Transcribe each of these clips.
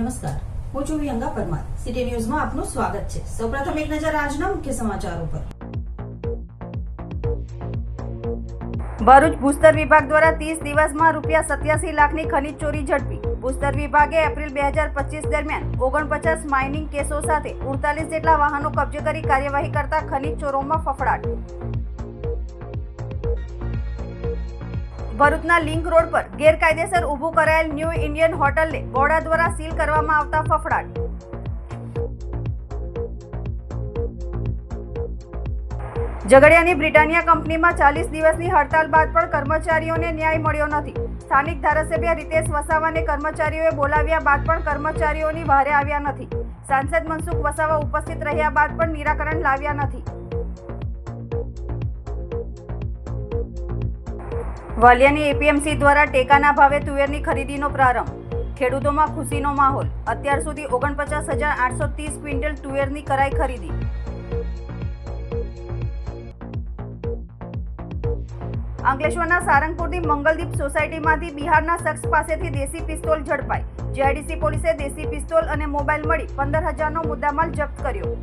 નમસ્કાર. હું છું વિહંગા પરમાર. સિટી ન્યૂઝમાં આપનું સ્વાગત છે. સૌપ્રથમ એક નજર આજના મુખ્ય સમાચારો પર. ભરૂચ ભૂસ્તર વિભાગ દ્વારા ત્રીસ દિવસમાં રૂપિયા સત્યાસી લાખની ખનીજ ચોરી ઝડપી. ભૂસ્તર વિભાગે એપ્રિલ બે હજાર પચીસ દરમિયાન ઓગણપચાસ માઇનિંગ કેસો સાથે ઉડતાલીસ જેટલા વાહનો કબજે કરી કાર્યવાહી કરતા ખનીજ ચોરોમાં ફફડાટ. ભરૂચના લિંક રોડ પર ગેરકાયદેસર ઊભું કરાયેલ ન્યૂ ઇન્ડિયન હોટલને બોર્ડા દ્વારા સીલ કરવામાં આવતા ફફડાટ. ઝઘડિયાની બ્રિટાનિયા કંપનીમાં ચાલીસ દિવસની હડતાલ બાદ પણ કર્મચારીઓને ન્યાય મળ્યો નથી. સ્થાનિક ધારાસભ્ય રીતેશ વસાવાને કર્મચારીઓએ બોલાવ્યા બાદ પણ કર્મચારીઓની વહારે આવ્યા નથી. સાંસદ મનસુખ વસાવા ઉપસ્થિત રહ્યા બાદ પણ નિરાકરણ લાવ્યા નથી. વાલિયાની એપીએમસી દ્વારા ટેકાના ભાવે તુવેરની ખરીદીનો પ્રારંભ. ખેડૂતોમાં ખુશીનો માહોલ. અત્યાર સુધી ઓગણપચાસ હજાર આઠસો ત્રીસ ક્વિન્ટલ તુવેરની કરાઈ ખરીદી. અંકલેશ્વરના સારંગપુરની મંગલદીપ સોસાયટીમાંથી બિહારના શખ્સ પાસેથી દેશી પિસ્તોલ ઝડપાઈ. જીઆઈડીસી પોલીસે દેશી પિસ્તોલ અને મોબાઈલ મળી પંદર હજારનો મુદ્દામાલ જપ્ત કર્યો.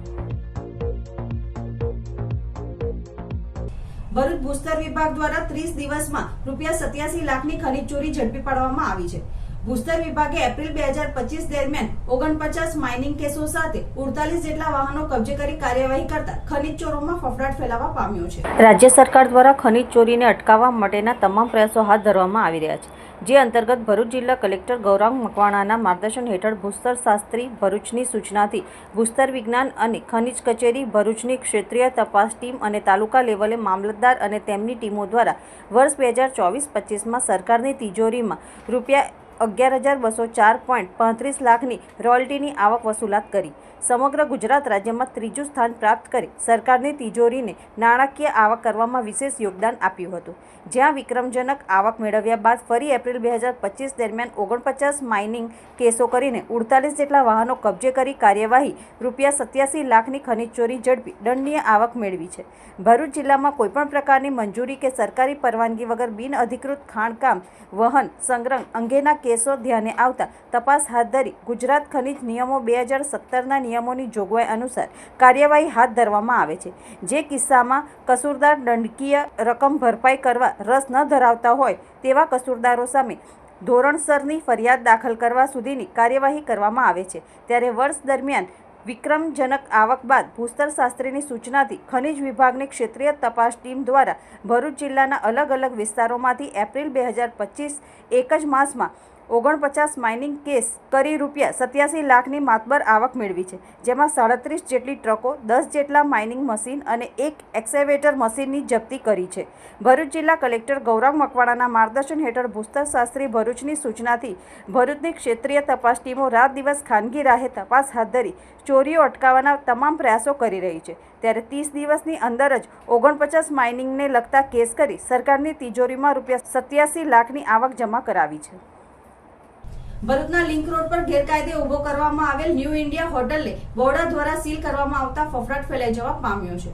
ભરૂચ ભૂસ્તર વિભાગ દ્વારા ત્રીસ દિવસમાં રૂપિયા સત્યાસી લાખની ખનીજ ચોરી ઝડપી પાડવામાં આવી છે. ભૂસ્તર વિભાગે એપ્રિલ બે હજાર પચીસ દરમિયાન ઓગણપચાસ માઇનિંગ કેસો સાથે ઉડતાલીસ જેટલા વાહનો કબજે કરી કાર્યવાહી કરતા ખનીજ ચોરોમાં ફફડાટ ફેલાવા પામ્યો છે. રાજ્ય સરકાર દ્વારા ખનીજ ચોરીને અટકાવવા માટેના તમામ પ્રયાસો હાથ ધરવામાં આવી રહ્યા છે. જે અંતર્ગત ભરૂચ જિલ્લા કલેક્ટર ગૌરાંગ મકવાણાના માર્ગદર્શન હેઠળ ભૂસ્તર શાસ્ત્રી ભરૂચની સૂચનાથી ભૂસ્તર વિજ્ઞાન અને ખનિજ કચેરી ભરૂચની ક્ષેત્રીય તપાસ ટીમ અને તાલુકા લેવલે મામલતદાર અને તેમની ટીમો દ્વારા વર્ષ બે હજાર ચોવીસ પચીસમાં સરકારની તિજોરીમાં રૂપિયા અગિયાર હજાર બસો ચાર પોઈન્ટ પાંત્રીસ લાખની રોયલ્ટીની આવક વસૂલાત કરી. સમગ્ર ગુજરાત રાજ્યમાં ત્રીજું સ્થાન પ્રાપ્ત કરી સરકારની તિજોરીને નાણાકીય આવક કરવામાં વિશેષ યોગદાન આપ્યું હતું. જ્યાં વિક્રમજનક આવક મેળવ્યા બાદ ફરી એપ્રિલ બે હજાર પચીસ દરમિયાન ઓગણપચાસ માઇનિંગ કેસો કરીને ઉડતાલીસ જેટલા વાહનો કબજે કરી કાર્યવાહી રૂપિયા સત્યાસી લાખની ખનીજ ચોરી ઝડપી દંડનીય આવક મેળવી છે. ભરૂચ જિલ્લામાં કોઈપણ પ્રકારની મંજૂરી કે સરકારી પરવાનગી વગર બિનઅધિકૃત ખાણકામ, વહન, સંગ્રહ અંગેના કેસો ધ્યાને આવતા તપાસ હાથ ધરી ગુજરાત ખનિજ નિયમો બે હજાર સત્તરના નિયમોની જોગવાઈ અનુસાર કાર્યવાહી હાથ ધરવામાં આવે છે. જે કિસ્સામાં કસૂરદાર દંડકીય રકમ ભરપાઈ કરવા રસ ન ધરાવતા હોય તેવા કસૂરદારો સામે ધોરણસરની ફરિયાદ દાખલ કરવા સુધીની કાર્યવાહી કરવામાં આવે છે. ત્યારે વર્ષ દરમિયાન વિક્રમજનક આવક બાદ ભૂસ્તર શાસ્ત્રીની સૂચનાથી ખનિજ વિભાગની ક્ષેત્રીય તપાસ ટીમ દ્વારા ભરૂચ જિલ્લાના અલગ અલગ વિસ્તારોમાંથી એપ્રિલ બે હજાર પચીસ એક જ માસમાં ઓગણપચાસ માઇનિંગ કેસ કરી રૂપિયા સત્યાસી લાખની માતબર આવક મેળવી છે, જેમાં સાડત્રીસ જેટલી ટ્રકો, દસ જેટલા માઇનિંગ મશીન અને એક એક્સેવેટર મશીનની જપ્તી કરી છે. ભરૂચ જિલ્લા કલેક્ટર ગૌરવ મકવાણાના માર્ગદર્શન હેઠળ ભૂસ્તર શાસ્ત્રી ભરૂચની સૂચનાથી ભરૂચની ક્ષેત્રીય તપાસ ટીમો રાત દિવસ ખાનગી રાહે તપાસ હાથ ધરી ચોરીઓ અટકાવવાના તમામ પ્રયાસો કરી રહી છે. ત્યારે ત્રીસ દિવસની અંદર જ ઓગણપચાસ માઇનિંગને લગતા કેસ કરી સરકારની તિજોરીમાં રૂપિયા સત્યાસી લાખની આવક જમા કરાવી છે. ભરૂચના લિંક રોડ પર ગેરકાયદે ઊભો કરવામાં આવેલ ન્યૂ ઇન્ડિયા હોટલને બોર્ડર દ્વારા સીલ કરવામાં આવતા ફફડાટ ફેલાઈ જવા પામ્યો છે.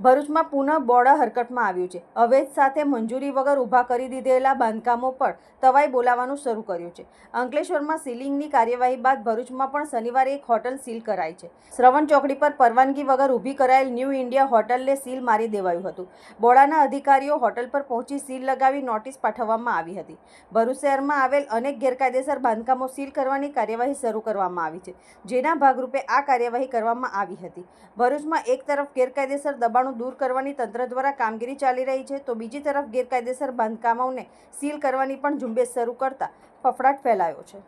ભરૂચમાં પુનઃ બોડા હરકતમાં આવ્યું છે. અવેજ સાથે મંજૂરી વગર ઊભા કરી દીધેલા બાંધકામો પર તવાઈ બોલાવવાનું શરૂ કર્યું છે. અંકલેશ્વરમાં સીલિંગની કાર્યવાહી બાદ ભરૂચમાં પણ શનિવારે એક હોટલ સીલ કરાઈ છે. શ્રવણ ચોકડી પર પરવાનગી વગર ઊભી કરાયેલ ન્યૂ ઇન્ડિયા હોટલને સીલ મારી દેવાયું હતું. બોડાના અધિકારીઓ હોટલ પર પહોંચી સીલ લગાવી નોટિસ પાઠવવામાં આવી હતી. ભરૂચ શહેરમાં આવેલ અનેક ગેરકાયદેસર બાંધકામો સીલ કરવાની કાર્યવાહી શરૂ કરવામાં આવી છે. જેના ભાગરૂપે આ કાર્યવાહી કરવામાં આવી હતી. ભરૂચમાં એક તરફ ગેરકાયદેસર દબાણો દૂર કરવાની તંત્ર દ્વારા કામગીરી ચાલી રહી છે, તો બીજી તરફ ગેરકાયદેસર બાંધકામોને સીલ કરવાની પણ ઝુંબેશ શરૂ કરતા ફફડાટ ફેલાયો છે.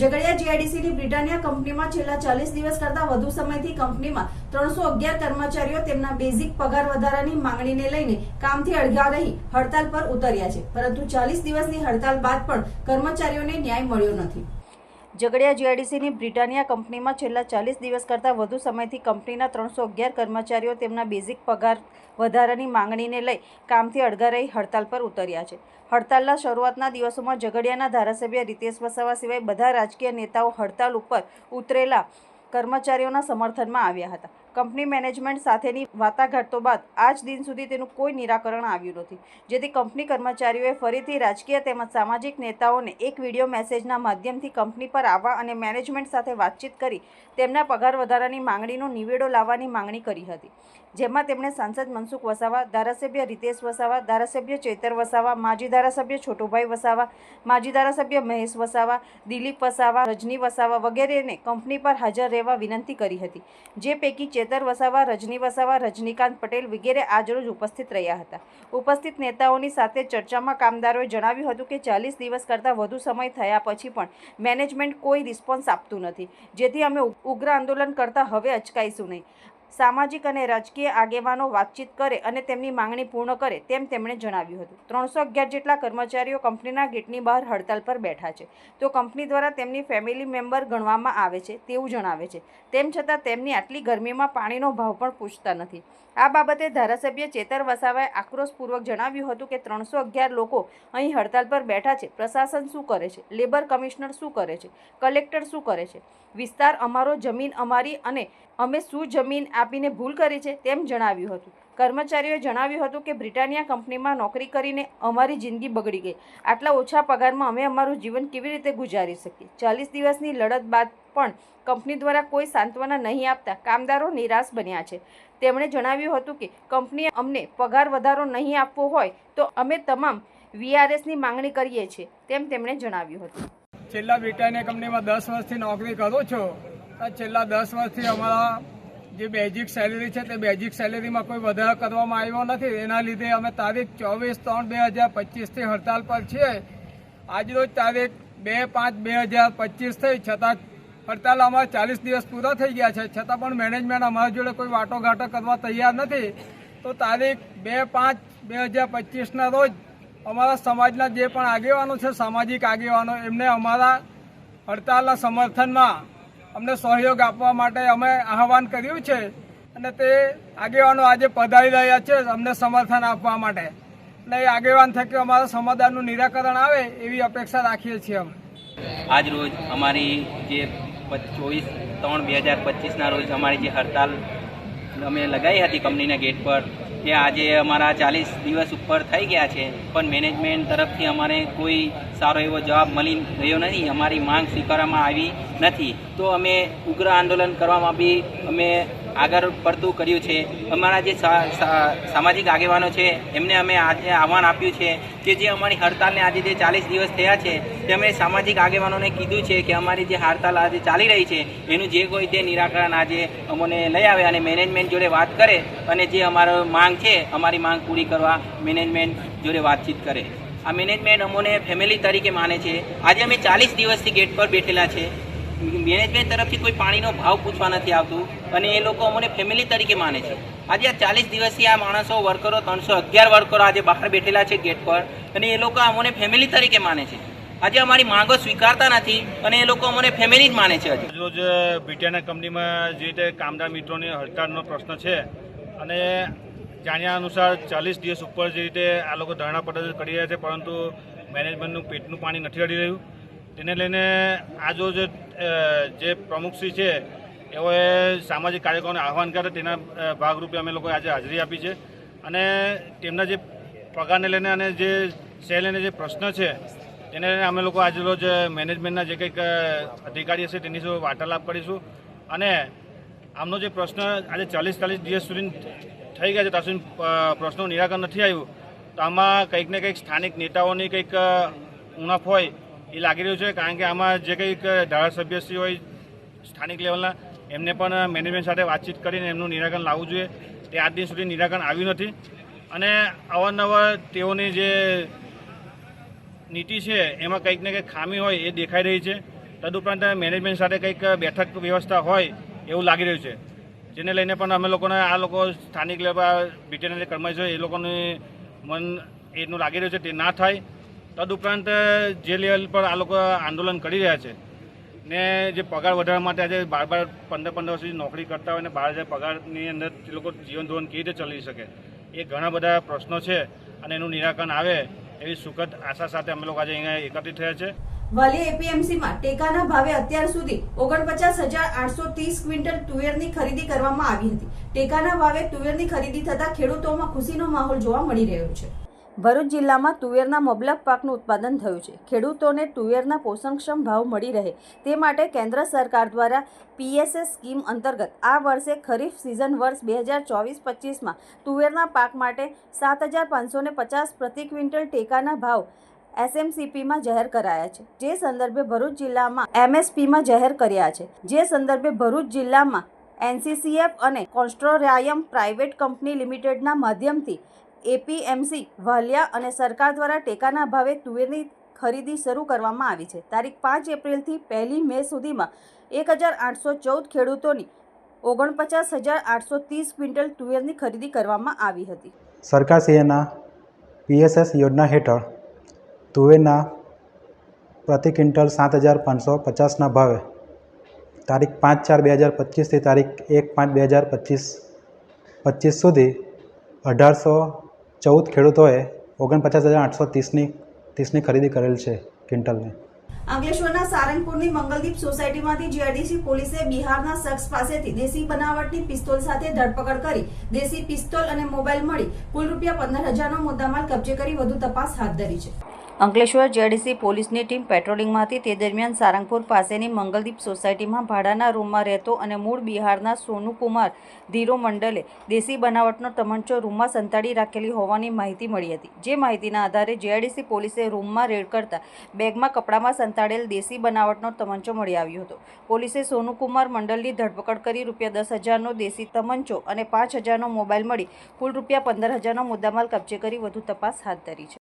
ઝઘડિયા જીઆઈડીસીની બ્રિટાનિયા કંપનીમાં છેલ્લા ચાલીસ દિવસ કરતા વધુ સમયથી કંપનીમાં ત્રણસો અગિયાર કર્મચારીઓ તેમના બેઝિક પગાર વધારાની માંગણીને લઈને કામથી અળગા રહી હડતાલ પર ઉતર્યા છે, પરંતુ ચાલીસ દિવસની હડતાલ બાદ પણ કર્મચારીઓને ન્યાય મળ્યો નથી. ઝઘડિયા જીઆઈડીસીની બ્રિટાનિયા કંપનીમાં છેલ્લા ચાલીસ દિવસ કરતાં વધુ સમયથી કંપનીના ત્રણસો અગિયાર કર્મચારીઓ તેમના બેઝિક પગાર વધારાની માંગણીને લઈ કામથી અડગા હડતાલ પર ઉતર્યા છે. હડતાલના શરૂઆતના દિવસોમાં ઝઘડિયાના ધારાસભ્ય રીતેશ વસાવા સિવાય બધા રાજકીય નેતાઓ હડતાલ ઉપર ઉતરેલા કર્મચારીઓના સમર્થનમાં આવ્યા હતા. કંપની મેનેજમેન્ટ સાથેની વાટાઘાટો બાદ આજ દિન સુધી તેનું કોઈ નિરાકરણ આવ્યું નથી. જેથી કંપની કર્મચારીઓએ ફરીથી રાજકીય તેમજ સામાજિક નેતાઓને એક વીડિયો મેસેજના માધ્યમથી કંપની પર આવવા અને મેનેજમેન્ટ સાથે વાતચીત કરી તેમના પગાર વધારાની માંગણીનો નિવેડો લાવવાની માંગણી કરી હતી. જેમાં તેમણે સાંસદ મનસુખ વસાવા, ધારાસભ્ય રીતેશ વસાવા, ધારાસભ્ય ચેતર વસાવા, માજી ધારાસભ્ય છોટુભાઈ વસાવા, માજી ધારાસભ્ય મહેશ વસાવા, દિલીપ વસાવા, રજની વસાવા વગેરેને કંપની પર હાજર રહેવા વિનંતી કરી હતી. જે પૈકી ચેતર વસાવા, રજની વસાવા, રજનીકાંત પટેલ વગેરે આજરોજ ઉપસ્થિત રહ્યા હતા. ઉપસ્થિત નેતાઓની સાથે ચર્ચામાં કામદારોએ જણાવ્યું હતું કે ચાલીસ દિવસ કરતાં વધુ સમય થયા પછી પણ મેનેજમેન્ટ કોઈ રિસ્પોન્સ આપતું નથી. જેથી અમે ઉગ્ર આંદોલન કરતા હવે અચકાઈશું નહીં. સામાજિક અને રાજકીય આગેવાનો વાતચીત કરે અને તેમની માંગણી પૂર્ણ કરે તેમ તેમણે જણાવ્યું હતું. ત્રણસો અગિયાર જેટલા કર્મચારીઓ કંપનીના ગેટની બહાર હડતાલ પર બેઠા છે. તો કંપની દ્વારા તેમની ફેમિલી મેમ્બર ગણવામાં આવે છે તેવું જણાવે છે. તેમ છતાં તેમની આટલી ગરમીમાં પાણીનો ભાવ પણ પૂછતા નથી. આ બાબતે ધારાસભ્ય ચેતર વસાવાએ આક્રોશપૂર્વક જણાવ્યું હતું કે ત્રણસો અગિયાર લોકો અહીં હડતાલ પર બેઠા છે. પ્રશાસન શું કરે છે? લેબર કમિશનર શું કરે છે? કલેક્ટર શું કરે છે? વિસ્તાર અમારો, જમીન અમારી અને અમે શું જમીન આપીને ભૂલ કરી છે તેમ જણાવ્યું હતું. કર્મચારીઓએ જણાવ્યું હતું કે બ્રિટાનિયા કંપનીમાં નોકરી કરીને અમારી જિંદગી બગડી ગઈ. આટલા ઓછા પગારમાં અમે અમારું જીવન કેવી રીતે ગુજારી શકીએ? ચાલીસ દિવસની લડત બાદ પણ કંપની દ્વારા કોઈ સાંત્વના નહીં આપતા કામદારો નિરાશ બન્યા છે. તેમણે જણાવ્યું હતું કે, કંપનીએ અમને પગાર વધારો નહીં આપવો હોય તો અમે તમામ વીઆરએસની માંગણી કરીએ છીએ, તેમ તેમણે જણાવ્યું હતું. છેલ્લા બ્રિટાનિયા કંપનીમાં દસ વર્ષથી નોકરી કરો છો છેલ્લા દસ વર્ષથી અમારા જે બેઝિક સેલેરી છે, તે બેઝિક સેલેરીમાં કોઈ વધારો કરવામાં આવ્યો નથી. એના લીધે અમે તારીખ ચોવીસ ત્રણ બે હજાર પચીસથી હડતાલ પર છીએ. આજરોજ તારીખ બે પાંચ બે હજાર પચીસ થઈ, છતાં હડતાલ અમારા ચાલીસ દિવસ પૂરા થઈ ગયા છે. છતાં પણ મેનેજમેન્ટ અમારા જોડે કોઈ વાટોઘાટો કરવા તૈયાર નથી. તો તારીખ બે પાંચ બે હજાર પચીસના રોજ અમારા સમાજના જે પણ આગેવાનો છે, સામાજિક આગેવાનો, એમને અમારા હડતાલના સમર્થનમાં અમને સહયોગ આપવા માટે અમે આહવાન કર્યું છે અને તે આગેવાનો આજે પધારી રહ્યા છે અમને સમર્થન આપવા માટે. અને એ આગેવાન થકી અમારા સમાધાનનું નિરાકરણ આવે એવી અપેક્ષા રાખીએ છીએ અમે. આજ રોજ અમારી જે ચોવીસ ત્રણ બે હજાર પચીસના રોજ અમારી જે હડતાલ અમે લગાવી હતી કંપનીના ગેટ પર, તે આજે અમારા ચાલીસ દિવસ ઉપર થઈ ગયા છે. પણ મેનેજમેન્ટ તરફથી અમારે કોઈ સારો એવો જવાબ મળી રહ્યો નથી, અમારી માંગ સ્વીકારવામાં આવી નથી. તો અમે ઉગ્ર આંદોલન કરવામાં બી અમે આગળ પડતું કર્યું છે. અમારા જે સામાજિક આગેવાનો છે, એમને અમે આજે આહવાન આપ્યું છે કે જે અમારી હડતાલને આજે જે ચાલીસ દિવસ થયા છે, તે અમે સામાજિક આગેવાનોને કીધું છે કે અમારી જે હડતાલ આજે ચાલી રહી છે, એનું જે કોઈ તે નિરાકરણ આજે અમને લઈ આવે અને મેનેજમેન્ટ જોડે વાત કરે અને જે અમારો માંગ છે, અમારી માંગ પૂરી કરવા મેનેજમેન્ટ જોડે વાતચીત કરે. આ મેનેજમેન્ટ અમોને ફેમિલી તરીકે માને છે. આજે અમે ચાલીસ દિવસથી ગેટ પર બેઠેલા છે. મેનેજમેન્ટ તરફથી કોઈ પાણીનો ભાવ પૂછવા નથી આવતું અને એ લોકો અમને ફેમિલી તરીકે માને છે. આજે આ ચાલીસ દિવસથી આ માણસો, વર્કરો, ત્રણસો અગિયાર વર્કરો આજે બહાર બેઠેલા છે ગેટ પર અને એ લોકો અમને ફેમિલી તરીકે માને છે. આજે અમારી માંગો સ્વીકારતા નથી અને એ લોકો અમને ફેમિલી જ માને છે રોજ બ્રિટાનિયા કંપનીમાં જે રીતે કામદાર મિત્રોની હડતાળનો પ્રશ્ન છે અને જાણ્યા અનુસાર ચાલીસ દિવસ ઉપર જે રીતે આ લોકો ધરણા પ્રદર્શન કરી રહ્યા છે, પરંતુ મેનેજમેન્ટનું પેટનું પાણી નથી રડી રહ્યું. તેને લઈને આજો જે પ્રમુખશ્રી છે એઓએ સામાજિક કાર્યક્રમોને આહવાન કરે તેના ભાગરૂપે અમે લોકોએ આજે હાજરી આપી છે. અને તેમના જે પગારને લઈને અને જે સેલને જે પ્રશ્ન છે તેને લઈને અમે લોકો આજે રોજ મેનેજમેન્ટના જે કંઈક અધિકારી હશે તેની સાથે વાર્તાલાપ કરીશું. અને આમનો જે પ્રશ્ન આજે ચાલીસ ચાલીસ દિવસ સુધી થઈ ગયા છે ત્યાં સુધી અ, પ્રશ્નનું નિરાકરણ નથી આવ્યું. તો આમાં કંઈક ને કંઈક સ્થાનિક નેતાઓની કંઈક ઉણપ હોય એ લાગી રહ્યું છે કારણ કે આમાં જે કંઈક ધારાસભ્યશ્રી હોય સ્થાનિક લેવલના, એમને પણ મેનેજમેન્ટ સાથે વાતચીત કરીને એમનું નિરાકરણ લાવવું જોઈએ. તે આજ દિન સુધી નિરાકરણ આવ્યું નથી. અને અવારનવાર તેઓની જે નીતિ છે, એમાં કંઈક ને કંઈક ખામી હોય એ દેખાઈ રહી છે. તદુપરાંત મેનેજમેન્ટ સાથે કંઈક બેઠક વ્યવસ્થા હોય એવું લાગી રહ્યું છે. જેને લઈને પણ અમે લોકોને, આ લોકો સ્થાનિક લેવલ બ્રિટેનના જે કર્મચારીઓ એ લોકોને મન એનું લાગી રહ્યું છે. તે ના થાય. તદુપરાંત જે લેવલ પર આ લોકો આંદોલન કરી રહ્યા છે ને જે પગાર વધારવા માટે આજે બાર બાર પંદર પંદર વર્ષ સુધી નોકરી કરતા હોય ને બાર હજાર પગારની અંદર તે લોકો જીવન ધોરણ કેવી રીતે ચલાવી શકે, એ ઘણા બધા પ્રશ્નો છે અને એનું નિરાકરણ આવે એવી સુખદ આશા સાથે અમે લોકો આજે અહીંયા એકત્રિત થયા છે. વાલી એપીએમસીમાં ટેકાના ભાવે અત્યાર સુધી ઓગણપચાસ હજાર આઠસો ત્રીસ ક્વિન્ટલ તુવેરની ખરીદી કરવામાં આવી હતી. ટેકાના ભાવે તુવેરની ખરીદી થતાં ખેડૂતોમાં ખુશીનો માહોલ જોવા મળી રહ્યો છે. ભરૂચ જિલ્લામાં તુવેરના મબલક પાકનું ઉત્પાદન થયું છે. ખેડૂતોને તુવેરના પોષણક્ષમ ભાવ મળી રહે તે માટે કેન્દ્ર સરકાર દ્વારા પીએસએસ સ્કીમ અંતર્ગત આ વર્ષે ખરીફ સિઝન વર્ષ બે હજાર ચોવીસ પચીસમાં તુવેરના પાક માટે સાત હજાર પાંચસો પચાસ પ્રતિ ક્વિન્ટલ ટેકાના ભાવ એસએમસીપીમાં જાહેર કરાયા છે. જે સંદર્ભે ભરૂચ જિલ્લામાં એમએસપીમાં જાહેર કર્યા છે. જે સંદર્ભે ભરૂચ જિલ્લામાં એનસીસીએફ અને કોન્સ્ટ્રોરાયમ પ્રાઇવેટ કંપની લિમિટેડના માધ્યમથી એપીએમસી, વાલિયા અને સરકાર દ્વારા ટેકાના ભાવે તુવેરની ખરીદી શરૂ કરવામાં આવી છે. તારીખ પાંચ એપ્રિલથી પહેલી મે સુધીમાં એક હજાર આઠસો ચૌદ ખેડૂતોની ઓગણપચાસ હજાર આઠસો ત્રીસ ક્વિન્ટલ તુવેરની ખરીદી કરવામાં આવી હતી. સરકારશ્રીના પીએસએસ યોજના હેઠળ તુવેરના પ્રતિ ક્વિન્ટલ સાત હજાર પાંચસો પચાસના ભાવે તારીખ પાંચ ચાર બે હજાર પચીસથી તારીખ એક પાંચ બે હજાર પચીસ પચીસ સુધી અઢારસો ચૌદ ખેડૂતોએ ઓગણપચાસ હજાર આઠસો ત્રીસની ત્રીસની ખરીદી કરેલ છે ક્વિન્ટલની. અંકલેશ્વરના સારંગપુરની મંગલદીપ સોસાયટીમાંથી જીઆરડીસી પોલીસે બિહારના શખ્સ પાસેથી દેશી બનાવટની પિસ્તોલ સાથે ધરપકડ કરી દેશી પિસ્તોલ અને મોબાઈલ મળી કુલ રૂપિયા પંદર હજારનો મુદ્દામાલ કબજે કરી વધુ તપાસ હાથ ધરી છે. અંકલેશ્વર જેડીસી પોલીસની ટીમ પેટ્રોલિંગમાંથી તે દરમિયાન સારંગપુર પાસેની મંગલદીપ સોસાયટીમાં ભાડાના રૂમમાં રહેતો અને મૂળ બિહારના સોનુકુમાર ધીરો મંડલે દેશી બનાવટનો તમંચો રૂમમાં સંતાડી રાખેલી હોવાની માહિતી મળી હતી. જે માહિતીના આધારે જેઆઈડીસી પોલીસે રૂમમાં રેડ કરતા બેગમાં કપડામાં સંતાડેલ દેશી બનાવટનો તમંચો મળી આવ્યો હતો. પોલીસે સોનુકુમાર મંડલની ધરપકડ કરી રૂપિયા દસ હજારનો દેશી તમંચો અને પાંચ હજારનો મોબાઈલ મળી કુલ રૂપિયા પંદર હજારનો મુદ્દામાલ કબજે કરી વધુ તપાસ હાથ ધરી છે.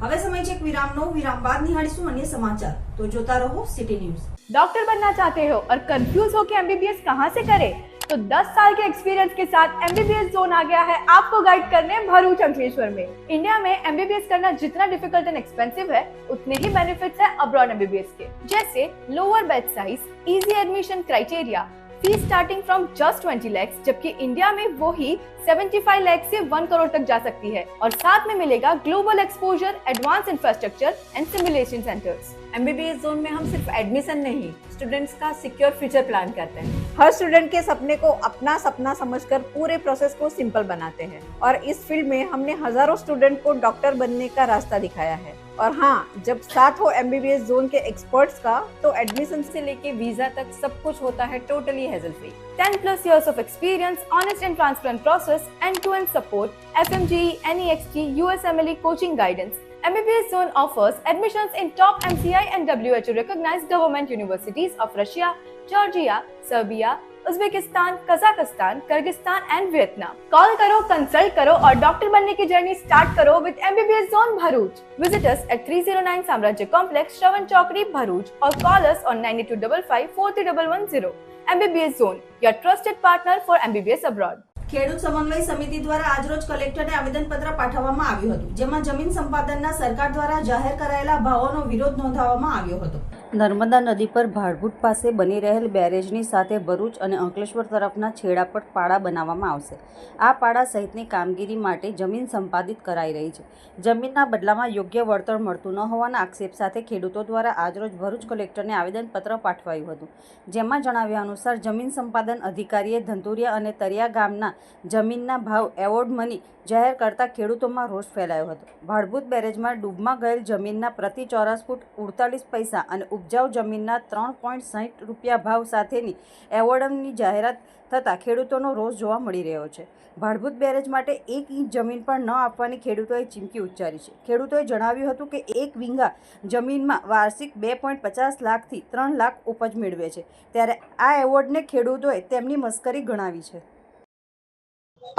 હવે સમય છે એક વિરામનો વિરામ બાદ નિહાળીશું અન્ય સમાચાર તો જોતા રહો સિટી ન્યૂઝ डॉक्टर बनना चाहते हो और कंफ्यूज हो कि एमबीबीएस कहाँ से करें तो 10 साल के एक्सपीरियंस के साथ एमबीबीएस जोन आ गया है आपको गाइड करने भरूच अंकलेश्वर में इंडिया में एमबीबीएस करना जितना डिफिकल्ट एंड एक्सपेंसिव है उतने ही बेनिफिट्स है अब्रॉड एमबीबीएस के जैसे lower bed size easy admission criteria fees starting from just 20 lakhs जबकि इंडिया में वो ही 75 लैक्स से 1 करोड़ तक जा सकती है। और साथ में मिलेगा global exposure advance infrastructure and simulation centres MBBS Zone में हम सिर्फ़ एडमिशन नहीं स्टूडेंट्स का सिक्योर फ्यूचर प्लान करते हैं। हर स्टूडेंट के सपने को अपना सपना समझकर पूरे प्रोसेस को सिंपल बनाते हैं। और इस फ़ील्ड में हमने हज़ारों स्टूडेंट को डॉक्टर बनने का रास्ता दिखाया है। और हाँ जब साथ हो एम जोन के एक्सपर्ट्स का तो एडमिशन से लेके वीज़ा तक सब कुछ होता है totally hassle free ten plus years of experience honest and transparent process end to end support F M G N X G U S M L coaching guidance MBBS Zone offers admissions in top MCI and WHO recognized government universities of Russia Georgia Serbia Uzbekistan, Kazakhstan, Kyrgyzstan and Vietnam. Call करो, consult करो और doctor बनने की journey start करो with MBBS Zone Bharuch. Visit us at 309 Samrajya Complex, Shravan Chowkri, Bharuch or call us on 9255 43110. MBBS Zone, your trusted partner for MBBS abroad. ખેડૂત સમન્વય સમિતિ દ્વારા આજરોજ કલેક્ટરને આવેદનપત્ર પાઠવવામાં આવ્યું હતું જેમાં જમીન સંપાદનના સરકાર દ્વારા જાહેર કરાયેલા ભાવોનો વિરોધ નોંધાવવામાં આવ્યો હતો નર્મદા નદી પર ભાડભૂત પાસે બની રહેલ બેરેજની સાથે ભરૂચ અને અંકલેશ્વર તરફના છેડા પર પાડા બનાવવામાં આવશે. આ પાડા સહિતની કામગીરી માટે જમીન સંપાદિત કરાઈ રહી છે. જમીનના બદલામાં યોગ્ય વળતર મળતું ન હોવાના આક્ષેપ સાથે ખેડૂતો દ્વારા આજરોજ ભરૂચ કલેક્ટરને આવેદનપત્ર પાઠવાયું હતું. જેમાં જણાવ્યા અનુસાર, જમીન સંપાદન અધિકારીએ ધંતુરિયા અને તરિયા ગામના જમીનના ભાવ એવોર્ડ મની જાહેર કરતા ખેડૂતોમાં રોષ ફેલાયો હતો. ભાડભૂત બેરેજમાં ડૂબમાં ગયેલ જમીનના પ્રતિ ચોરસ ફૂટ ઉડતાલીસ પૈસા અને ઉપજાઉ જમીનના ત્રણ પોઈન્ટ સાહીઠ રૂપિયા ભાવ સાથેની એવોર્ડની જાહેરાત થતાં ખેડૂતોનો રોષ જોવા મળી રહ્યો છે. ભાડભૂત બેરેજ માટે એક ઇંચ જમીન પણ ન આપવાની ખેડૂતોએ ચીમકી ઉચ્ચારી છે. ખેડૂતોએ જણાવ્યું હતું કે એક વીંગા જમીનમાં વાર્ષિક બે પોઈન્ટ પચાસ લાખથી ત્રણ લાખ ઉપજ મેળવે છે. ત્યારે આ એવોર્ડને ખેડૂતોએ તેમની મસ્કરી ગણાવી છે.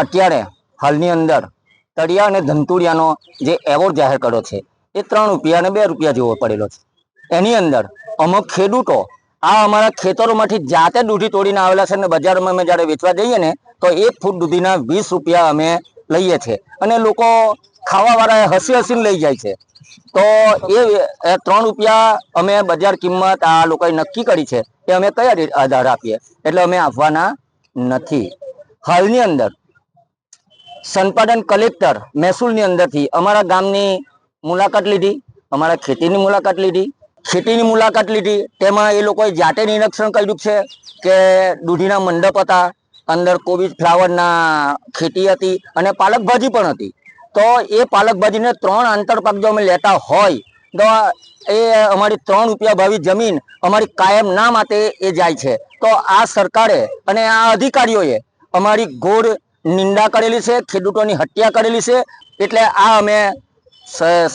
અત્યારે હાલની અંદર તળિયા અને ધંતુરિયાનો જે એવોર્ડ જાહેર કર્યો છે, એ ત્રણ રૂપિયા અને બે રૂપિયા જેવો પડેલો છે. એની અંદર અમુક ખેડૂતો આ અમારા ખેતરોમાંથી જાતે દૂધી તોડીને આવેલા છે અને બજારમાં અમે જ્યારે વેચવા જઈએ ને, તો એક ફૂટ દૂધીના વીસ રૂપિયા અમે લઈએ છીએ અને લોકો ખાવાવાળા હસી હસીને લઈ જાય છે. તો એ ત્રણ રૂપિયા અમે બજાર કિંમત આ લોકોએ નક્કી કરી છે એ અમે કયા આધાર આપીએ. એટલે અમે આપવાના નથી. હાલની અંદર સંપાદન કલેક્ટર મહેસૂલની અંદરથી અમારા ગામની મુલાકાત લીધી, અમારા ખેતીની મુલાકાત લીધી ખેતીની મુલાકાત લીધી. તેમાં એ લોકોએ જાતે નિરીક્ષણ કર્યું છે કે દૂધીના મંડપ હતા, અંદર કોબીજ ફ્લાવરના ખેતી હતી અને પાલકભાજી પણ હતી. તો એ પાલકભાજીને ત્રણ આંતરપાક જો અમે લેતા હોય, તો એ અમારી ત્રણ રૂપિયા ભાવી જમીન અમારી કાયમ ના માટે એ જાય છે. તો આ સરકારે અને આ અધિકારીઓએ અમારી ઘોર નિંદા કરેલી છે, ખેડૂતોની હત્યા કરેલી છે, એટલે આ અમે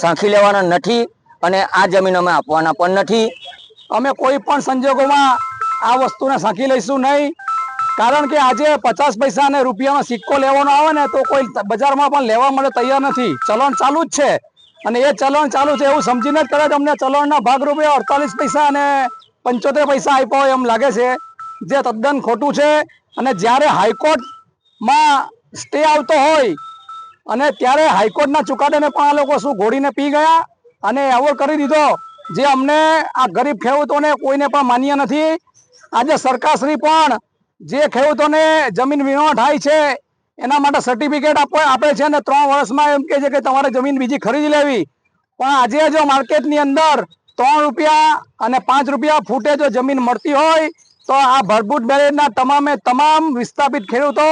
સાંખી લેવાના નથી. અને આ જમીન અમે આપવાના પણ નથી. અમે કોઈ પણ સંજોગોમાં આ વસ્તુને સાંકી લઈશું નહીં. કારણ કે આજે પચાસ પૈસા અને રૂપિયાનો સિક્કો લેવાનો આવે ને તો કોઈ બજારમાં પણ લેવા માટે તૈયાર નથી. ચલણ ચાલુ જ છે. અને એ ચલણ ચાલુ છે એવું સમજીને જ કદાચ અમને ચલણના ભાગરૂપે અડતાલીસ પૈસા અને પંચોતેર પૈસા આપ્યા હોય એમ લાગે છે. જે તદ્દન ખોટું છે. અને જ્યારે હાઈકોર્ટમાં સ્ટે આવતો હોય અને ત્યારે હાઈકોર્ટના ચુકાદાને પણ આ લોકો શું ઘોડીને પી ગયા? અને એવો કરી દીધો. જે અમને આ ગરીબ ખેડૂતોને કોઈને પણ માન્ય નથી. આજે સરકારશ્રી પણ જે ખેડૂતોને જમીન વીણો થાય છે, એના માટે સર્ટિફિકેટ આપે છે અને ત્રણ વર્ષમાં એમ કહે છે કે તમારે જમીન બીજી ખરીદી લેવી. પણ આજે જો માર્કેટની અંદર ત્રણ રૂપિયા અને પાંચ રૂપિયા ફૂટે જો જમીન મળતી હોય, તો આ ભરભૂત બેરેજના તમામે તમામ વિસ્થાપિત ખેડૂતો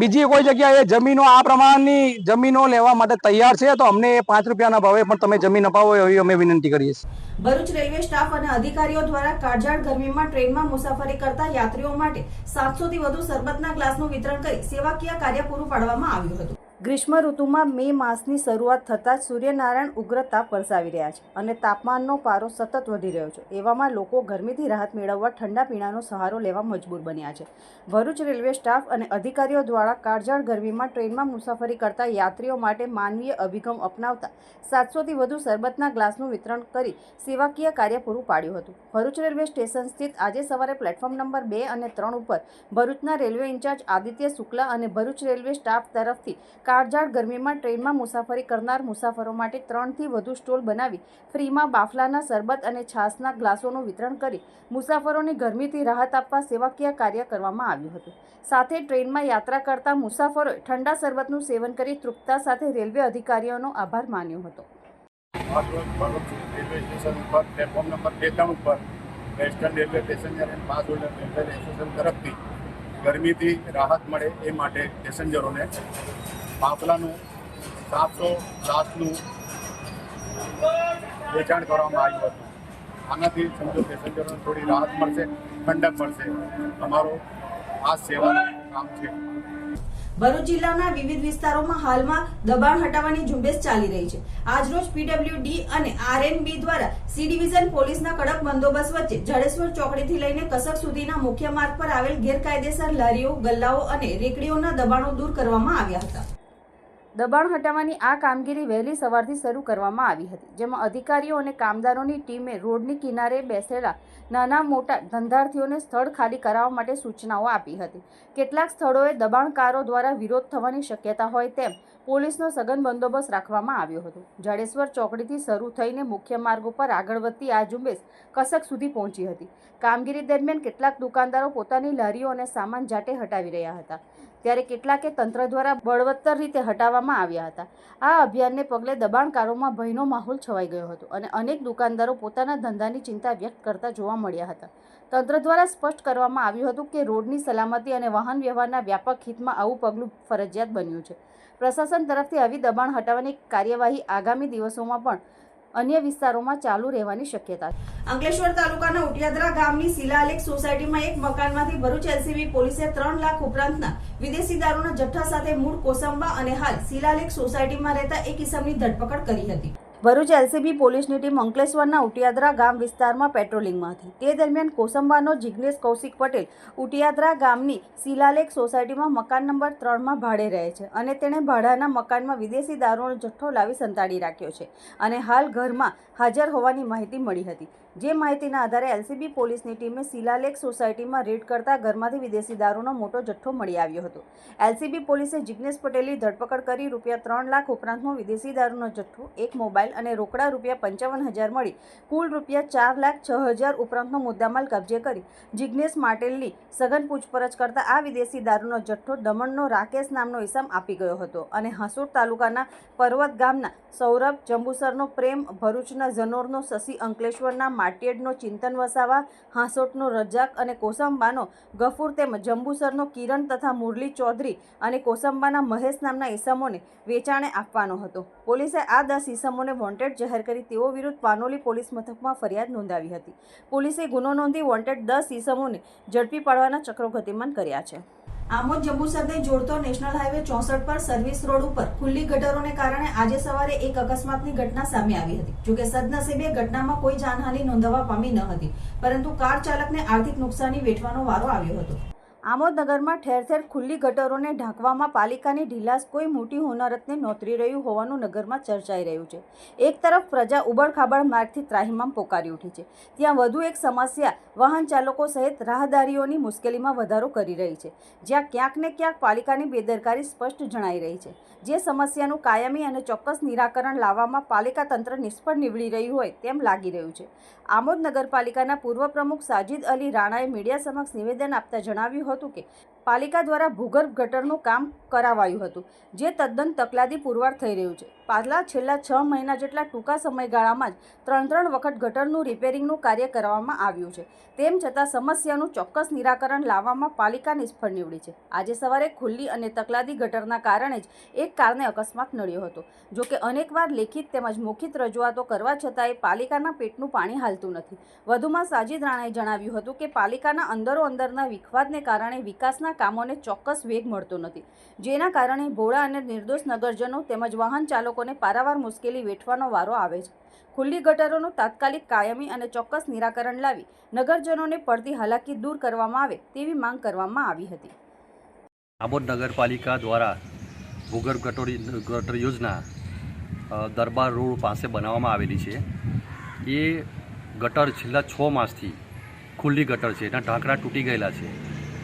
બીજી કોઈ જગ્યાએ જમીનો આ પ્રમાણની જમીનો લેવા માટે તૈયાર છે, તો અમને પાંચ રૂપિયાના ભાવે પણ તમે જમીન અપાવો એવી અમે વિનંતી કરીએ છીએ. ભરૂચ રેલવે સ્ટાફ અને અધિકારીઓ દ્વારા કાળઝાળ ગરમીમાં ટ્રેનમાં મુસાફરી કરતા યાત્રીઓ માટે સાતસો થી વધુ સરબતના ગ્લાસનું વિતરણ કરી સેવાકીય કાર્ય પૂરું પાડવામાં આવ્યું હતું. ગ્રીષ્મ ઋતુમાં મે માસની શરૂઆત થતાં જ સૂર્યનારાયણ ઉગ્ર તાપ વરસાવી રહ્યા છે અને તાપમાનનો પારો સતત વધી રહ્યો છે. એવામાં લોકો ગરમીથી રાહત મેળવવા ઠંડા પીણાનો સહારો લેવા મજબૂર બન્યા છે. ભરૂચ રેલવે સ્ટાફ અને અધિકારીઓ દ્વારા કાળઝાળ ગરમીમાં ટ્રેનમાં મુસાફરી કરતા યાત્રીઓ માટે માનવીય અભિગમ અપનાવતા સાતસોથી વધુ શરબતના ગ્લાસનું વિતરણ કરી સેવાકીય કાર્ય પૂરું પાડ્યું હતું. ભરૂચ રેલવે સ્ટેશન સ્થિત આજે સવારે પ્લેટફોર્મ નંબર બે અને ત્રણ ઉપર ભરૂચના રેલવે ઇન્ચાર્જ આદિત્ય શુક્લા અને ભરૂચ રેલવે સ્ટાફ તરફથી કાળઝાળ ગરમીમાં ટ્રેનમાં મુસાફરી કરનાર મુસાફરો માટે ત્રણથી વધુ સ્ટોલ બનાવી, ફ્રીમાં બાફલાના શરબત અને છાશના ગ્લાસોનું વિતરણ કરી, મુસાફરોને ગરમીથી રાહત આપવા સેવાકીય કાર્ય કરવામાં આવ્યું હતું. સાથે ટ્રેનમાં યાત્રા કરતા મુસાફરોએ ઠંડા શરબતનું સેવન કરી તૃપ્તતા સાથે રેલવે અધિકારીઓનો આભાર માન્યો હતો. ગરમીથી રાહત મળે એ માટે પેસેન્જરોને બાફલાનું સાતસો ગ્લાસનું વેચાણ કરવામાં આવ્યું હતું. આનાથી સમજો પેસેન્જરોને થોડી રાહત મળશે ઠંડક મળશે. અમારો આ સેવાનું કામ છે. ભરૂચ જિલ્લાના વિવિધ વિસ્તારોમાં હાલમાં દબાણ હટાવવાની ઝુંબેશ ચાલી રહી છે. આજરોજ પીડબ્લ્યુડી અને આરએનબી દ્વારા સી ડિવિઝન પોલીસના કડક બંદોબસ્ત વચ્ચે જડેશ્વર ચોકડીથી લઈને કસક સુધીના મુખ્ય માર્ગ પર આવેલ ગેરકાયદેસર લારીઓ, ગલ્લાઓ અને રેકડીઓના દબાણો દૂર કરવામાં આવ્યા હતા. દબાણ હટાવવાની આ કામગીરી વહેલી સવારથી શરૂ કરવામાં આવી હતી, જેમાં અધિકારીઓ અને કામદારોની ટીમે રોડની કિનારે બેસેલા નાના મોટા ધંધાર્થીઓને સ્થળ ખાલી કરાવવા માટે સૂચનાઓ આપી હતી. કેટલાક સ્થળોએ દબાણકારો દ્વારા વિરોધ થવાની શક્યતા હોય તેમ પોલીસનો સઘન બંદોબસ્ત રાખવામાં આવ્યો હતો. જાડેશ્વર ચોકડીથી શરૂ થઈને મુખ્ય માર્ગ ઉપર આગળ વધતી આ ઝુંબેશ કસક સુધી પહોંચી હતી. કામગીરી દરમિયાન કેટલાક દુકાનદારો પોતાની લારીઓ અને સામાન જાતે હટાવી રહ્યા હતા. ત્યારે કેટલાકે તંત્ર દ્વારા બળવત્તર રીતે હટાવવામાં આવ્યા હતા. આ અભિયાનને પગલે દબાણકારોમાં ભયનો માહોલ છવાઈ ગયો હતો અને અનેક દુકાનદારો પોતાના ધંધાની ચિંતા વ્યક્ત કરતા જોવા મળ્યા હતા. તંત્ર દ્વારા સ્પષ્ટ કરવામાં આવ્યું હતું કે રોડની સલામતી અને વાહન વ્યવહારના વ્યાપક હિતમાં આવું પગલું ફરજિયાત બન્યું છે. પ્રશાસન તરફથી આવી દબાણ હટાવવાની કાર્યવાહી આગામી દિવસોમાં પણ અન્ય વિસ્તારોમાં ચાલુ રહેવાની શક્યતા છે. અંકલેશ્વર તાલુકાના ઉટિયાદરા ગામની શિલાલેખ સોસાયટીમાં એક મકાનમાંથી ભરૂચ એલસીબી પોલીસે ત્રણ લાખ ઉપરાંતના વિદેશી દારૂના જથ્થા સાથે મૂળ કોસંબા અને હાલ શિલાલેખ સોસાયટીમાં રહેતા એક ઇસમની ધરપકડ કરી હતી. ભરૂચ એલસીબી પોલીસની ટીમ અંકલેશ્વરના ઉટિયાદરા ગામ વિસ્તારમાં પેટ્રોલિંગમાં હતી તે દરમિયાન કોસંબાનો જિગ્નેશ કૌશિક પટેલ ઉટિયાદરા ગામની શિલાલેખ સોસાયટીમાં મકાન નંબર ત્રણમાં ભાડે રહે છે અને તેણે ભાડાના મકાનમાં વિદેશી દારૂનો જથ્થો લાવી સંતાડી રાખ્યો છે અને હાલ ઘરમાં હાજર હોવાની માહિતી મળી હતી. જે માહિતીના આધારે એલસીબી પોલીસની ટીમે શિલાલેખ સોસાયટીમાં રેડ કરતા ઘરમાંથી વિદેશી દારૂનો મોટો જથ્થો મળી આવ્યો હતો. એલસીબી પોલીસે જિગ્નેશ પટેલની ધરપકડ કરી રૂપિયા ત્રણ લાખ ઉપરાંતનો વિદેશી દારૂનો જથ્થો, એક મોબાઈલ અને રોકડા રૂપિયા પંચાવન હજાર મળી, કુલ રૂપિયા ચાર લાખ છ હજાર ઉપરાંતનો મુદ્દામાલ કબજે કરી. જિગ્નેશ માટેલની સઘન પૂછપરછ કરતા આ વિદેશી દારૂનો જથ્થો દમણનો રાકેશ નામનો ઇસમ આપી ગયો હતો અને હસુર તાલુકાના પર્વત ગામના સૌરભ જંબુસરનો પ્રેમ ભરૂચના જનોરનો શશી અંકલેશ્વરના માટિયેડનો ચિંતન વસાવા, હાંસોટનો રજાક અને કોસંબાનો ગફૂર તેમજ જંબુસરનો કિરણ તથા મુરલી ચૌધરી અને કોસંબાના મહેશ નામના ઈસમોને વેચાણે આપવાનો હતો. પોલીસે આ દસ ઈસમોને વોન્ટેડ જાહેર કરી તેઓ વિરુદ્ધ પાનોલી પોલીસ મથકમાં ફરિયાદ નોંધાવી હતી. પોલીસે ગુનો નોંધી વોન્ટેડ દસ ઈસમોને ઝડપી પાડવાના ચક્રો ગતિમાન કર્યા છે. આમોદ જંબુસરને જોડતો નેશનલ હાઈવે ચોસઠ પર સર્વિસ રોડ ઉપર ખુલ્લી ગટરોને કારણે આજે સવારે એક અકસ્માતની ઘટના સામે આવી હતી. જોકે સદનસીબે ઘટનામાં કોઈ જાનહાનિ નોંધવા પામી ન હતી, પરંતુ કાર ચાલકને આર્થિક નુકસાની વેઠવાનો વારો આવ્યો હતો. આમોદ નગરમાં ઠેર ઠેર ખુલ્લી ગટરોને ઢાંકવામાં પાલિકાની ઢીલાસ કોઈ મોટી હોનારતને નોતરી રહ્યું હોવાનું નગરમાં ચર્ચાઈ રહ્યું છે. એક તરફ પ્રજા ઉબડખાબડ માર્ગથી ત્રાહિમામ પોકારી ઉઠી છે. ત્યાં વધુ એક સમસ્યા, વાહન ચાલકો સહિત રાહદારીઓની મુશ્કેલીમાં વધારો કરી રહી છે, જ્યાં ક્યાંક ને ક્યાંક પાલિકાની બેદરકારી સ્પષ્ટ જણાઈ રહી છે. જે સમસ્યાનું કાયમી અને ચોક્કસ નિરાકરણ લાવવામાં પાલિકા તંત્ર નિષ્ફળ નીવડી રહ્યું હોય તેમ લાગી રહ્યું છે. આમોદ નગરપાલિકાના પૂર્વ પ્રમુખ સાજિદ અલી રાણાએ મીડિયા સમક્ષ નિવેદન આપતા જણાવ્યું હતું કે પાલિકા દ્વારા ભૂગર્ભ ગટરનું કામ કરાવાયું હતું, જે તદ્દન તકલાદી પુરવાર થઈ રહ્યું છે. પાછલા છેલ્લા છ મહિના જેટલા ટૂંકા સમયગાળામાં જ ત્રણ ત્રણ વખત ગટરનું રિપેરિંગનું કાર્ય કરવામાં આવ્યું છે. તેમ છતાં સમસ્યાનું ચોક્કસ નિરાકરણ લાવવામાં પાલિકા નિષ્ફળ નીવડી છે. આજે સવારે ખુલ્લી અને તકલાદી ગટરના કારણે જ એક કારને અકસ્માત નડ્યો હતો. જો કે અનેકવાર લેખિત તેમજ મૌખિત રજૂઆતો કરવા છતાંય પાલિકાના પેટનું પાણી હાલતું નથી. વધુમાં સાજિદ રાણાએ જણાવ્યું હતું કે પાલિકાના અંદરો અંદરના વિખવાદને કારણે વિકાસના કામોને ચોક્કસ વેગ મળતો નથી. જેના કારણે ભોળા અને નિર્દોષ નગરજનો તેમજ વાહન ચાલકોને પારાવાર મુશ્કેલી વેઠવાનો વારો આવે છે. ખુલ્લી ગટરોનું તાત્કાલિક કાયમી અને ચોક્કસ નિરાકરણ લાવી નગરજનોને પડતી હાલાકી દૂર કરવામાં આવે તેવી માંગ કરવામાં આવી હતી. આબોદ નગરપાલિકા દ્વારા ભૂગર્ભ ગટોરી ગટર યોજના દરબાર રોડ પાસે બનાવવામાં આવેલી છે. એ ગટર છેલ્લા છ માસથી ખુલ્લી ગટર છે. એના ઢાંકણા તૂટી ગયેલા છે.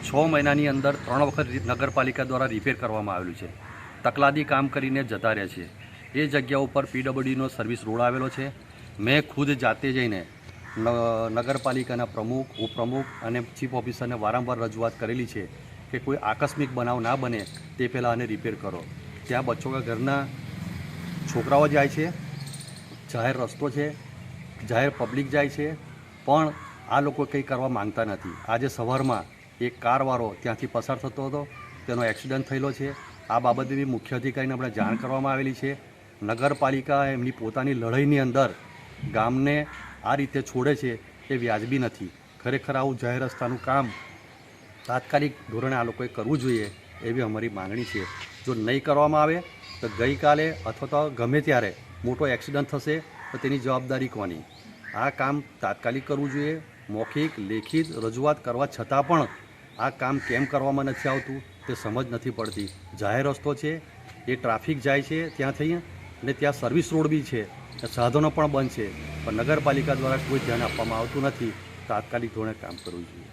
છ મહિનાની અંદર ત્રણ વખત નગરપાલિકા દ્વારા રિપેર કરવામાં આવેલું છે. તકલાદી કામ કરીને જતા રહ્યા છે. એ જગ્યા ઉપર પીડબ્લ્યુડીનો સર્વિસ રોડ આવેલો છે. મેં ખુદ જાતે જઈને નગરપાલિકાના પ્રમુખ, ઉપપ્રમુખ અને ચીફ ઓફિસરને વારંવાર રજૂઆત કરેલી છે કે કોઈ આકસ્મિક બનાવ ના બને તે પહેલાં આને રિપેર કરો. ત્યાં બચ્ચોના ઘરના છોકરાઓ જાય છે, જાહેર રસ્તો છે, જાહેર પબ્લિક જાય છે, પણ આ લોકો કંઈ કરવા માંગતા નથી. આજે સવારમાં એક કારવાળો ત્યાંથી પસાર થતો હતો. તેનો એક્સિડન્ટ થયેલો છે. આ બાબતે બી મુખ્ય અધિકારીને આપણે જાણ કરવામાં આવેલી છે. નગરપાલિકા એમની પોતાની લડાઈની અંદર ગામને આ રીતે છોડે છે એ વ્યાજબી નથી. ખરેખર આવું જાહેર રસ્તાનું કામ તાત્કાલિક ધોરણે આ લોકોએ કરવું જોઈએ એવી અમારી માંગણી છે. જો નહીં કરવામાં આવે, તો ગઈકાલે અથવા તો ગમે ત્યારે મોટો એક્સિડન્ટ થશે, તો તેની જવાબદારી કોની? આ કામ તાત્કાલિક કરવું જોઈએ. મૌખિક, લેખિત રજૂઆત કરવા છતાં પણ આ કામ કેમ કરવામાં નથી આવતું તે સમજ નથી પડતી. જાહેર રસ્તો છે, એ ટ્રાફિક જાય છે ત્યાં થઈ અને ત્યાં સર્વિસ રોડ બી છે સાધનો પણ બંધ છે. પણ નગરપાલિકા દ્વારા કોઈ ધ્યાન આપવામાં આવતું નથી. તાત્કાલિક ધોરણે કામ કરવું જોઈએ.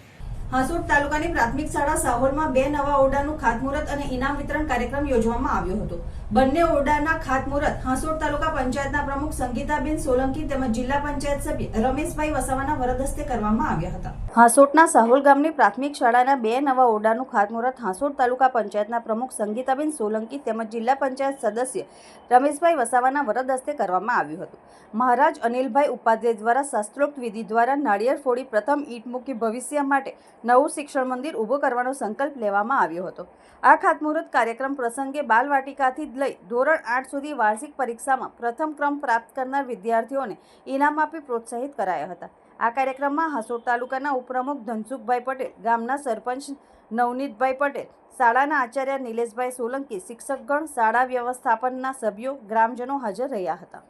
હાસોડ તાલુકાની પ્રાથમિક શાળા સાવરમાં બે નવા ઓરડાનું ખાતમુહૂર્ત અને ઇનામ વિતરણ કાર્યક્રમ યોજવામાં આવ્યો હતો. બંને ઓરડાના ખાતમુહૂર્ત. હાંસોડ તાલુકા પંચાયતના પ્રમુખ સંગીતાબેન સોલંકી તેમજ જિલ્લા પંચાયત સભ્ય રમેશભાઈ વસાવાના વરદસ્તે કરવામાં આવ્યા હતા. હાંસોટના સાહોલ ગામની પ્રાથમિક શાળાના બે નવા ઓરડાનું ખાતમુહૂર્ત હાંસોડ તાલુકા પંચાયતના પ્રમુખ સંગીતાબેન સોલંકી તેમજ જિલ્લા પંચાયત સદસ્ય રમેશભાઈ વસાવાના વરદસ્તે કરવામાં આવ્યું હતું. મહારાજ અનિલભાઈ ઉપાધ્યાય દ્વારા શાસ્ત્રોક્ત વિધિ દ્વારા નાળિયેર ફોડી પ્રથમ ઈંટ મૂકી ભવિષ્ય માટે નવું શિક્ષણ મંદિર ઊભું કરવાનો સંકલ્પ લેવામાં આવ્યો હતો. આ ખાતમુહૂર્ત કાર્યક્રમ પ્રસંગે બાલવાટિકાથી લઈ ધોરણ આઠ સુધી વાર્ષિક પરીક્ષામાં પ્રથમ ક્રમ પ્રાપ્ત કરનાર વિદ્યાર્થીઓને ઇનામ આપી પ્રોત્સાહિત કરાયા હતા. આ કાર્યક્રમમાં હાસોડ તાલુકાના ઉપપ્રમુખ ધનસુખભાઈ પટેલ, ગામના સરપંચ નવનીતભાઈ પટેલ, શાળાના આચાર્ય નિલેશભાઈ સોલંકી, શિક્ષકગણ, શાળા વ્યવસ્થાપનના સભ્યો, ગ્રામજનો હાજર રહ્યા હતા.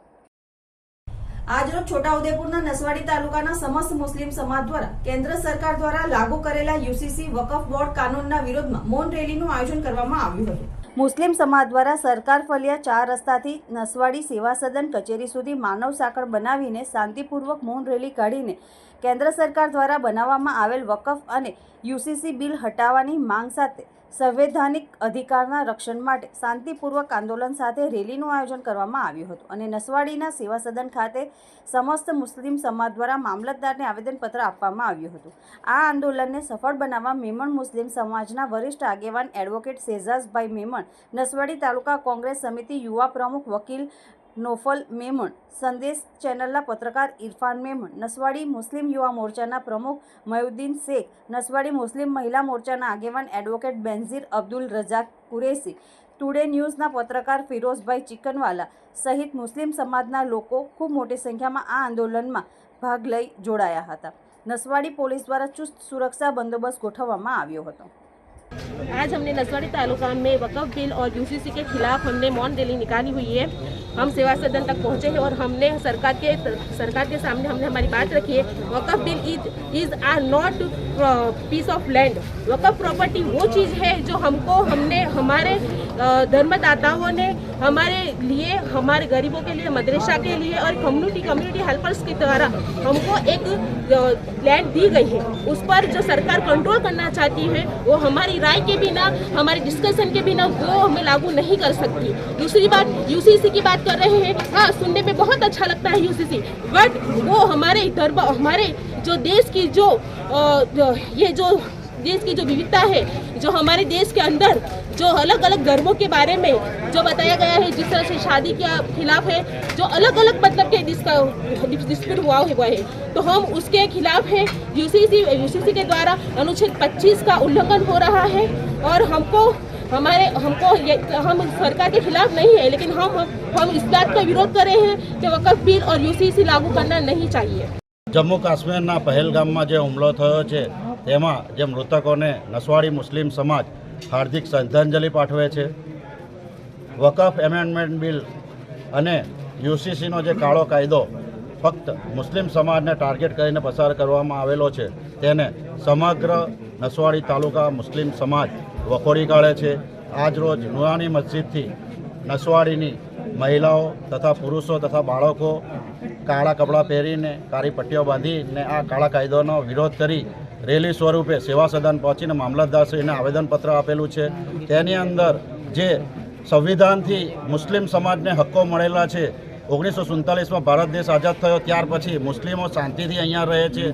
આજરોજ છોટાઉદેપુરના નસવાડી તાલુકાના સમસ્ત મુસ્લિમ સમાજ દ્વારા કેન્દ્ર સરકાર દ્વારા લાગુ કરેલા યુસીસી વકફ બોર્ડ કાનૂનના વિરોધમાં મૌન રેલીનું આયોજન કરવામાં આવ્યું હતું. મુસ્લિમ સમાજ દ્વારા સરકાર ફલિયા ચાર રસ્તાથી નસવાડી સેવા સદન કચેરી સુધી માનવ સાંકળ બનાવીને શાંતિપૂર્વક મૌન રેલી કાઢીને કેન્દ્ર સરકાર દ્વારા બનાવવામાં આવેલ વકફ અને યુસીસી બિલ હટાવવાની માંગ સાથે સંવૈધાનિક અધિકારના રક્ષણ માટે શાંતિપૂર્વક આંદોલન સાથે રેલીનું આયોજન કરવામાં આવ્યું હતું અને નસવાડીના સેવા સદન ખાતે સમસ્ત મુસ્લિમ સમાજ દ્વારા મામલતદારને આવેદનપત્ર આપવામાં આવ્યું હતું. આ આંદોલનને સફળ બનાવવા મેમણ મુસ્લિમ સમાજના વરિષ્ઠ આગેવાન એડવોકેટ શેઝાઝભાઈ મેમણ, નસવાડી તાલુકા કોંગ્રેસ સમિતિ યુવા પ્રમુખ વકીલ નોફલ મેમણ, સંદેશ ચેનલના પત્રકાર ઇરફાન મેમણ, નસવાડી મુસ્લિમ યુવા મોરચાના પ્રમુખ મયુદ્દીન શેખ, નસવાડી મુસ્લિમ મહિલા મોરચાના આગેવાન એડવોકેટ બેનઝીર અબ્દુલ રઝાક કુરેશી, ટુડે ન્યૂઝના પત્રકાર ફિરોઝભાઈ ચિકનવાલા સહિત મુસ્લિમ સમાજના લોકો ખૂબ મોટી સંખ્યામાં આ આંદોલનમાં ભાગ લઈ જોડાયા હતા. નસવાડી પોલીસ દ્વારા ચુસ્ત સુરક્ષા બંદોબસ્ત ગોઠવવામાં આવ્યો હતો. आज हमने नसवाड़ी तालुका में वक़फ़ बिल और यूसीसी के खिलाफ हमने मौन रैली निकाली हुई है। हम सेवा सदन तक पहुँचे हैं और हमने सरकार के सरकार के सामने हमने हमारी बात रखी है। Waqf bill is, is are not piece of land Waqf property वो चीज़ है जो हमको, हमने, हमारे धर्मदाताओं ने हमारे लिए, हमारे गरीबों के लिए, मदरसा के लिए और कम्युनिटी कम्युनिटी हेल्पर्स के द्वारा हमको एक लैंड दी गई है। उस पर जो सरकार कंट्रोल करना चाहती है, वो हमारी राय के बिना हमारे डिस्कशन के बिना वो हमें लागू नहीं कर सकती। दूसरी बात यूसीसी की बात कर रहे हैं। हाँ सुनने में बहुत अच्छा लगता है यूसीसी बट वो हमारे धर्म हमारे जो देश की जो, जो ये जो देश की जो विविधता है, जो हमारे देश के अंदर जो अलग अलग धर्मों के बारे में जो बताया गया है, जिस तरह से शादी के खिलाफ है, जो अलग अलग मतलब के जिसका डिस्प्यूट हुआ हुआ है तो हम उसके खिलाफ है। यूसीसी यूसीसी के द्वारा अनुच्छेद 25 का उल्लंघन हो रहा है और हमको, हमारे, हमको ये, हम सरकार के खिलाफ नहीं है, लेकिन हम हम इस बात का विरोध कर रहे हैं कि वक़फ़ बिल और यूसीसी लागू करना नहीं चाहिए। જમ્મુ કાશ્મીરના પહેલગામમાં જે હુમલો થયો છે, તેમાં જે મૃતકોને નસવાડી મુસ્લિમ સમાજ હાર્દિક શ્રદ્ધાંજલિ પાઠવે છે. વકફ એમેન્ડમેન્ટ બિલ અને યુસીસીનો જે કાળો કાયદો ફક્ત મુસ્લિમ સમાજને ટાર્ગેટ કરીને પસાર કરવામાં આવેલો છે, તેને સમગ્ર નસવાડી તાલુકા મુસ્લિમ સમાજ વખોડી કાઢે છે. આજરોજ નુરાની મસ્જિદથી નસવાડીની મહિલાઓ તથા પુરુષો તથા બાળકો કાળા કપડાં પહેરીને, કાળી પટ્ટીઓ બાંધીને આ કાળા કાયદોનો વિરોધ કરી રેલી સ્વરૂપે સેવા સદન પહોંચીને મામલતદારશ્રીને આવેદનપત્ર આપેલું છે. તેની અંદર જે સંવિધાનથી મુસ્લિમ સમાજને હક્કો મળેલા છે, ઓગણીસો સુડતાલીસમાં ભારત દેશ આઝાદ થયો ત્યાર પછી મુસ્લિમો શાંતિથી અહીંયા રહે છે.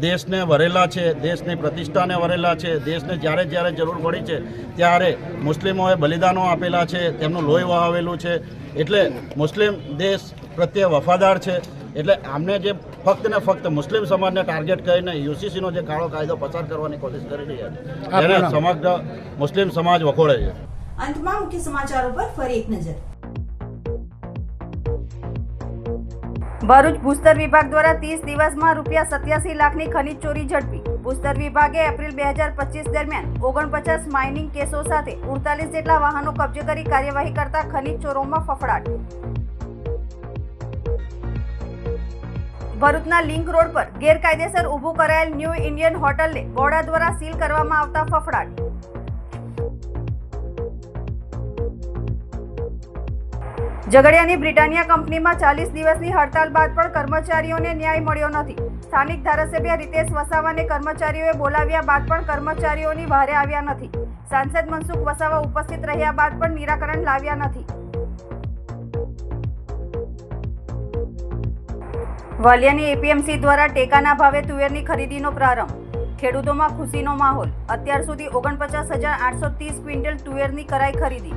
દેશને વરેલા છે દેશની પ્રતિષ્ઠાને વરેલા છે દેશને જ્યારે જ્યારે જરૂર પડી છે ત્યારે મુસ્લિમોએ બલિદાનો આપેલા છે તેમનું લોહી વહાવેલું છે. એટલે મુસ્લિમ દેશ પ્રત્યે વફાદાર છે. એટલે આમને જે ફક્ત ને ફક્ત મુસ્લિમ સમાજને ટાર્ગેટ કરીને યુસીસીનો જે કાળો કાયદો પસાર કરવાની કોશિશ કરી રહ્યા છે તેને સમગ્ર મુસ્લિમ સમાજ વખોડે છે. અંતમાં મુખ્ય સમાચારો પર ફરી એક નજર. ભરૂચ ભૂસ્તર વિભાગ દ્વારા ત્રીસ દિવસમાં રૂપિયા સત્યાસી લાખની ખનીજ ચોરી ઝડપી. ભૂસ્તર વિભાગે એપ્રિલ બે હજાર પચીસ દરમિયાન ઓગણપચાસ માઇનિંગ કેસો સાથે ઉડતાલીસ જેટલા વાહનો કબજે કરી કાર્યવાહી કરતા ખનીજ ચોરોમાં ફફડાટ. ભરૂચના લિંક રોડ પર ગેરકાયદેસર ઊભું કરાયેલ ન્યૂ ઇન્ડિયન હોટલને બોડા દ્વારા સીલ કરવામાં આવતા ફફડાટ. ઝઘડિયાની બ્રિટાનિયા કંપનીમાં ચાલીસ દિવસની હડતાલ બાદ પણ કર્મચારીઓને ન્યાય મળ્યો નથી. સ્થાનિક ધારાસભ્ય રીતેશ વસાવાને કર્મચારીઓએ બોલાવ્યા બાદ પણ કર્મચારીઓની વારે આવ્યા નથી. સાંસદ મનસુખ વસાવા ઉપસ્થિત રહ્યા બાદ પણ નિરાકરણ લાવ્યા નથી. વાલિયાની એપીએમસી દ્વારા ટેકાના ભાવે તુવેરની ખરીદીનો પ્રારંભ. ખેડૂતોમાં ખુશીનો માહોલ. અત્યાર સુધી ઓગણપચાસ હજાર આઠસો ત્રીસ ક્વિન્ટલ તુવેરની કરાઈ ખરીદી.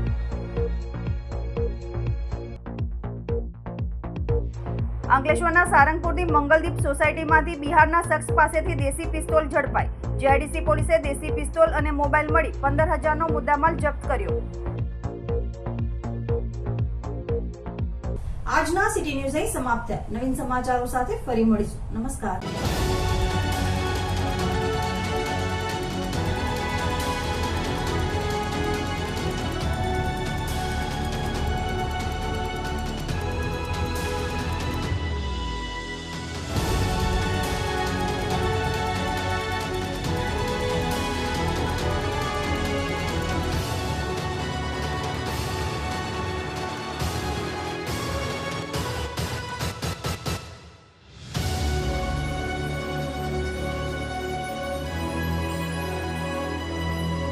અંકલેશ્વરના સારંગપુરની મંગલદીપ સોસાયટીમાંથી બિહારના શખ્સ પાસેથી દેશી પિસ્તોલ ઝડપાઈ. જીઆઈડીસી પોલીસે દેશી પિસ્તોલ અને મોબાઈલ મળી પંદર હજારનો મુદ્દામાલ જપ્ત કર્યો. આજના સિટી ન્યૂઝ અહીં સમાપ્ત. નવીન સમાચારો સાથે ફરી મળીશું. નમસ્કાર.